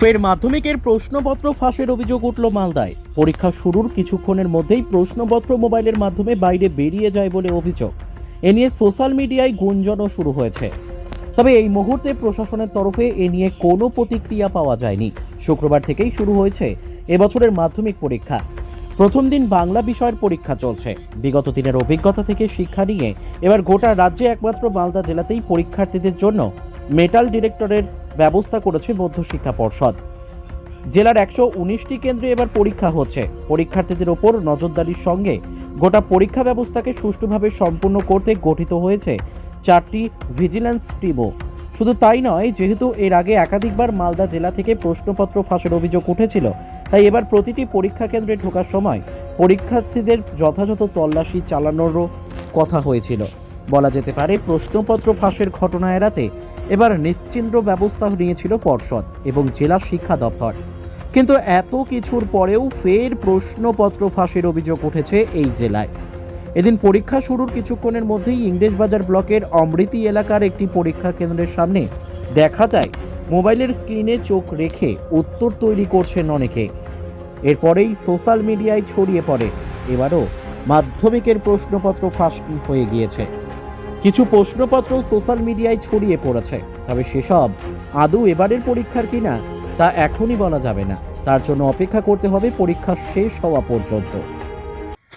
ফের মাধ্যমিকের প্রশ্নপত্র ফাঁসের অভিযোগ উঠল মালদায়। পরীক্ষা শুরুর কিছুক্ষণের মধ্যেই প্রশ্নপত্র মোবাইলের মাধ্যমে বাইরে বেরিয়ে যায় বলে অভিযোগ। এ নিয়ে সোশ্যাল মিডিয়ায় গুঞ্জনও শুরু হয়েছে। তবে এই মুহূর্তে প্রশাসনের তরফে এ নিয়ে কোনো প্রতিক্রিয়া পাওয়া যায়নি। শুক্রবার থেকেই শুরু হয়েছে এবছরের মাধ্যমিক পরীক্ষা। প্রথম দিন বাংলা বিষয়ের পরীক্ষা চলছে। বিগত দিনের অভিজ্ঞতা থেকে শিক্ষা নিয়ে এবার গোটা রাজ্যে একমাত্র মালদা জেলাতেই পরীক্ষার্থীদের জন্য মেটাল ডিরেক্টরের ব্যবস্থা করেছে মধ্যশিক্ষা পর্ষদ। জেলার একশো উনিশটি কেন্দ্রে এবার পরীক্ষা হচ্ছে। পরীক্ষার্থীদের ওপর নজরদারির সঙ্গে গোটা পরীক্ষা ব্যবস্থাকে সুষ্ঠুভাবে সম্পূর্ণ করতে গঠিত হয়েছে চারটি ভিজিল্যান্স টিমও। শুধু তাই নয়, যেহেতু এর আগে একাধিকবার মালদা জেলা থেকে প্রশ্নপত্র ফাঁসের অভিযোগ উঠেছিল, তাই এবার প্রতিটি পরীক্ষা কেন্দ্রে ঢোকার সময় পরীক্ষার্থীদের যথাযথ তল্লাশি চালানোরও কথা হয়েছিল। বলা যেতে পারে, প্রশ্নপত্র ফাঁসের ঘটনা এড়াতে এবার নিশ্চিন্দ্র ব্যবস্থা নিয়েছিল পর্ষদ এবং জেলা শিক্ষা দপ্তর। কিন্তু এত কিছুর পরেও ফের প্রশ্নপত্র ফাঁসের অভিযোগ উঠেছে এই জেলায়। এদিন পরীক্ষা শুরুর কিছুক্ষণের মধ্যেই ইংরেজবাজার ব্লকের অমৃতি এলাকার একটি পরীক্ষা কেন্দ্রের সামনে দেখা যায়, মোবাইলের স্ক্রিনে চোখ রেখে উত্তর তৈরি করছেন অনেকে। এরপরেই সোশ্যাল মিডিয়ায় ছড়িয়ে পড়ে। এবারও মাধ্যমিকের প্রশ্নপত্র ফাঁস হয়ে গিয়েছে। কিছু প্রশ্নপত্র সোশ্যাল মিডিয়ায় ছড়িয়ে পড়েছে। তবে সেসব আদৌ এবারের পরীক্ষার কিনা, তা এখনই বলা যাবে না। তার জন্য অপেক্ষা করতে হবে পরীক্ষা শেষ হওয়া পর্যন্ত।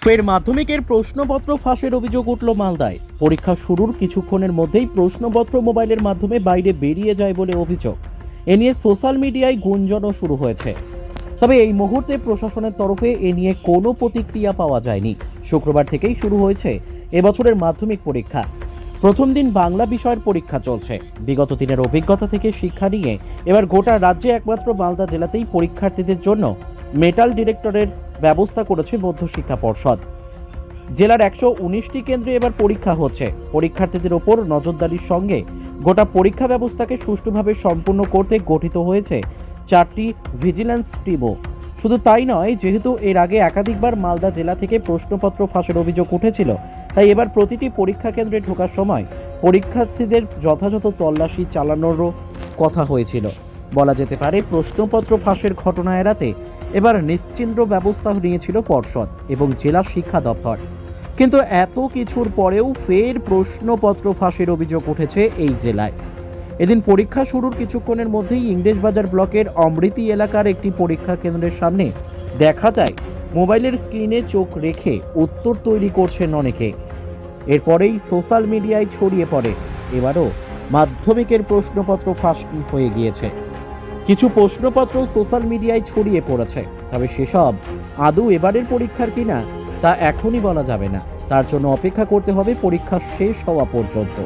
ফের মাধ্যমিকের প্রশ্নপত্র ফাঁসের অভিযোগ উঠল মালদায়। পরীক্ষা শুরুর কিছুক্ষণের মধ্যেই প্রশ্নপত্র মোবাইলের মাধ্যমে বাইরে বেরিয়ে যায় বলে অভিযোগ। এ নিয়ে সোশ্যাল মিডিয়ায় গুঞ্জনও শুরু হয়েছে। তবে এই মুহূর্তে প্রশাসনের তরফে এ নিয়ে কোনো প্রতিক্রিয়া পাওয়া যায়নি। শুক্রবার থেকেই শুরু হয়েছে এবছরের মাধ্যমিক পরীক্ষা। প্রথম দিন বাংলা বিষয়ের পরীক্ষা চলছে। বিগত দিনের অভিজ্ঞতা থেকে শিক্ষা নিয়ে এবার গোটা রাজ্যে একমাত্র মালদা জেলাতেই পরীক্ষার্থীদের জন্য মেটাল ডিরেক্টরের ব্যবস্থা করেছে মধ্যশিক্ষা পর্ষদ। জেলার একশো উনিশটি কেন্দ্রে এবার পরীক্ষা হচ্ছে। পরীক্ষার্থীদের ওপর নজরদারির সঙ্গে গোটা পরীক্ষা ব্যবস্থাকে সুষ্ঠুভাবে সম্পূর্ণ করতে গঠিত হয়েছে চারটি ভিজিল্যান্স টিমও। শুধু তাই নয়, যেহেতু এর আগে একাধিকবার মালদা জেলা থেকে প্রশ্নপত্র ফাঁসের অভিযোগ উঠেছিল, তাই এবার প্রতিটি পরীক্ষা কেন্দ্রে ঢোকার সময় পরীক্ষার্থীদের যথাযথ তল্লাশি চালানোরও কথা হয়েছিল। বলা যেতে পারে, প্রশ্নপত্র ফাঁসের ঘটনা এড়াতে এবার নিশ্চিন্দ্র ব্যবস্থা নিয়েছিল পর্ষদ এবং জেলা শিক্ষা দপ্তর। কিন্তু এত কিছুর পরেও ফের প্রশ্নপত্র ফাঁসের অভিযোগ উঠেছে এই জেলায়। এদিন পরীক্ষা শুরুর কিছুক্ষণের মধ্যেই ইংরেজবাজার ব্লকের অমৃতি এলাকার একটি পরীক্ষা কেন্দ্রের সামনে দেখা যায়, মোবাইলের স্ক্রিনে চোখ রেখে উত্তর তৈরি করছেন অনেকে। এরপরেই সোশ্যাল মিডিয়ায় ছড়িয়ে পড়ে। এবারও মাধ্যমিকের প্রশ্নপত্র ফাঁস হয়ে গিয়েছে। কিছু প্রশ্নপত্র সোশ্যাল মিডিয়ায় ছড়িয়ে পড়েছে, তবে সেসব আদৌ এবারের পরীক্ষার কিনা তা এখনই বলা যাবে না। তার জন্য অপেক্ষা করতে হবে পরীক্ষা শেষ হওয়া পর্যন্ত।